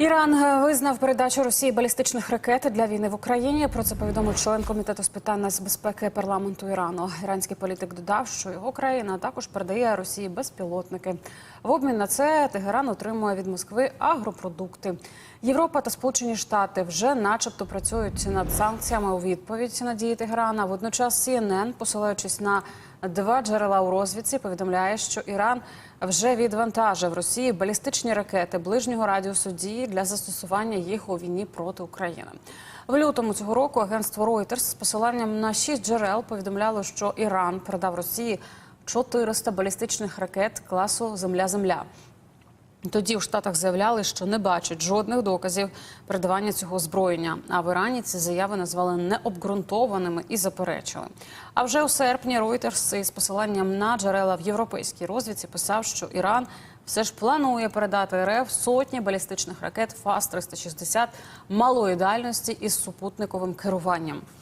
Іран визнав передачу Росії балістичних ракет для війни в Україні. Про це повідомив член комітету з питань нацбезпеки парламенту Ірану. Іранський політик додав, що його країна також передає Росії безпілотники. В обмін на це Тегеран отримує від Москви агропродукти. Європа та Сполучені Штати вже, начебто, працюють над санкціями у відповідь на дії Тегерана. Водночас CNN, посилаючись на Два джерела у розвідці повідомляє, що Іран вже відвантажив Росії балістичні ракети ближнього радіусу дії для застосування їх у війні проти України. В лютому цього року агентство Reuters з посиланням на шість джерел повідомляло, що Іран передав Росії 400 балістичних ракет класу Земля-Земля. Тоді в Штатах заявляли, що не бачать жодних доказів передавання цього озброєння. А в Ірані ці заяви назвали необґрунтованими і заперечили. А вже у серпні Reuters із посиланням на джерела в європейській розвідці писав, що Іран все ж планує передати РФ сотні балістичних ракет ФАС-360 малої дальності із супутниковим керуванням.